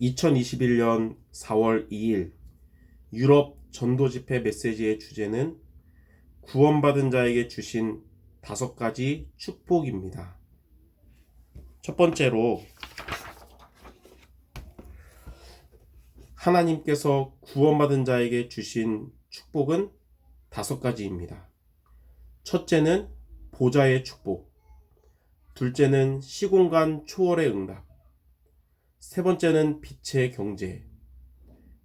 2021년 4월 2일 유럽 전도 집회 메시지의 주제는 구원받은 자에게 주신 다섯 가지 축복입니다. 첫 번째로 하나님께서 구원받은 자에게 주신 축복은 다섯 가지입니다. 첫째는 보좌의 축복. 둘째는 시공간 초월의 응답. 세 번째는 빛의 경제.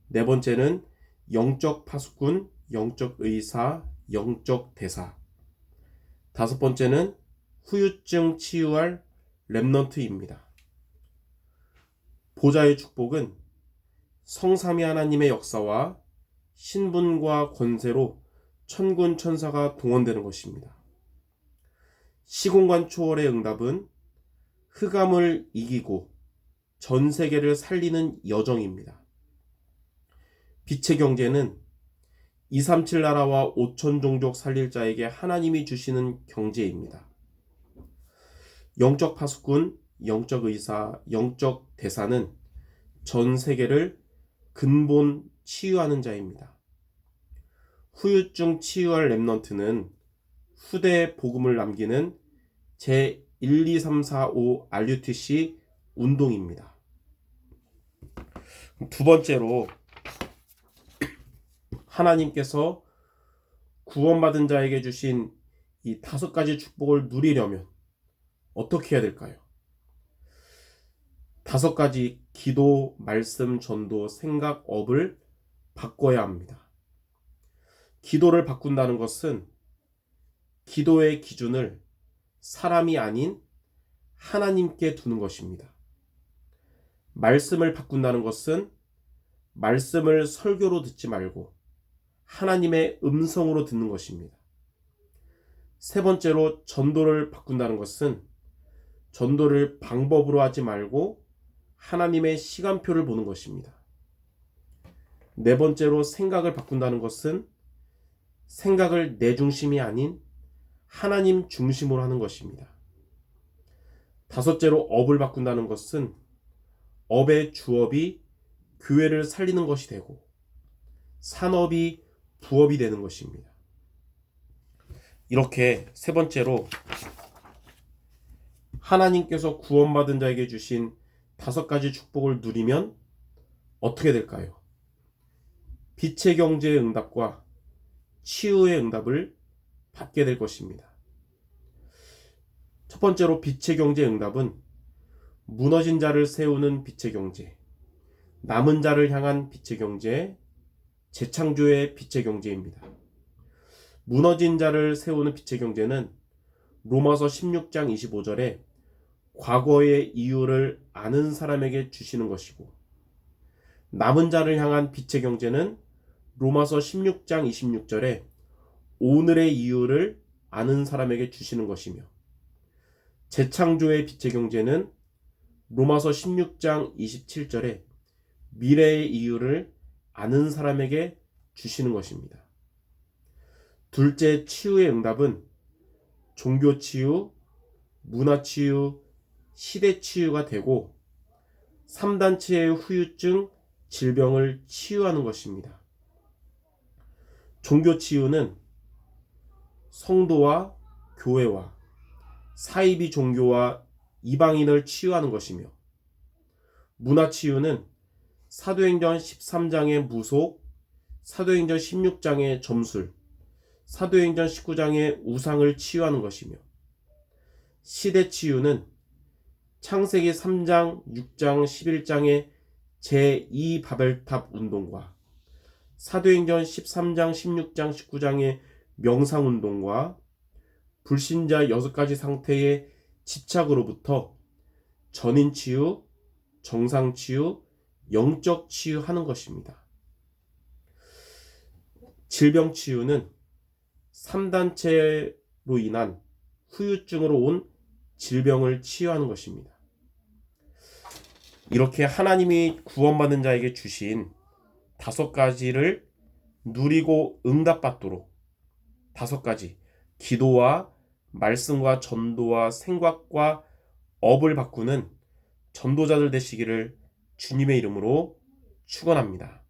네 번째는 영적 파수꾼, 영적 의사, 영적 대사. 다섯 번째는 후유증 치유할 랩넌트입니다. 보좌의 축복은 성삼위 하나님의 역사와 신분과 권세로 천군 천사가 동원되는 것입니다. 시공간 초월의 응답은 흑암을 이기고 전 세계를 살리는 여정입니다. 빛의 경제는 237 나라와 5천 종족 살릴 자에게 하나님이 주시는 경제입니다. 영적 파수꾼, 영적 의사, 영적 대사는 전 세계를 근본 치유하는 자입니다. 후유증 치유할 랩넌트는 후대 복음을 남기는 제 1, 2, 3, 4, 5 RUTC 운동입니다. 두 번째로 하나님께서 구원받은 자에게 주신 이 다섯 가지 축복을 누리려면 어떻게 해야 될까요? 다섯 가지 기도, 말씀, 전도, 생각, 업을 바꿔야 합니다. 기도를 바꾼다는 것은 기도의 기준을 사람이 아닌 하나님께 두는 것입니다. 말씀을 바꾼다는 것은 말씀을 설교로 듣지 말고 하나님의 음성으로 듣는 것입니다. 세 번째로 전도를 바꾼다는 것은 전도를 방법으로 하지 말고 하나님의 시간표를 보는 것입니다. 네 번째로 생각을 바꾼다는 것은 생각을 내 중심이 아닌 하나님 중심으로 하는 것입니다. 다섯째로 업을 바꾼다는 것은 업의 주업이 교회를 살리는 것이 되고 산업이 부업이 되는 것입니다. 이렇게 세 번째로 하나님께서 구원받은 자에게 주신 다섯 가지 축복을 누리면 어떻게 될까요? 빛의 경제의 응답과 치유의 응답을 받게 될 것입니다. 첫 번째로 빛의 경제 응답은 무너진 자를 세우는 빛의 경제, 남은 자를 향한 빛의 경제, 재창조의 빛의 경제입니다. 무너진 자를 세우는 빛의 경제는 로마서 16장 25절에 과거의 이유를 아는 사람에게 주시는 것이고 남은 자를 향한 빛의 경제는 로마서 16장 26절에 오늘의 이유를 아는 사람에게 주시는 것이며 재창조의 빛의 경제는 로마서 16장 27절에 미래의 이유를 아는 사람에게 주시는 것입니다. 둘째 치유의 응답은 종교 치유, 문화 치유, 시대 치유가 되고 3단체의 후유증, 질병을 치유하는 것입니다. 종교 치유는 성도와 교회와 사이비 종교와 이방인을 치유하는 것이며 문화 치유는 사도행전 13장의 무속, 사도행전 16장의 점술, 사도행전 19장의 우상을 치유하는 것이며 시대 치유는 창세기 3장, 6장, 11장의 제2 바벨탑 운동과 사도행전 13장, 16장, 19장의 명상 운동과 불신자 6가지 상태의 집착으로부터 전인 치유, 정상 치유, 영적 치유하는 것입니다. 질병 치유는 3단체로 인한 후유증으로 온 질병을 치유하는 것입니다. 이렇게 하나님이 구원받는 자에게 주신 다섯 가지를 누리고 응답받도록 다섯 가지 기도와 말씀과 전도와 생각과 업을 바꾸는 전도자들 되시기를 주님의 이름으로 축원합니다.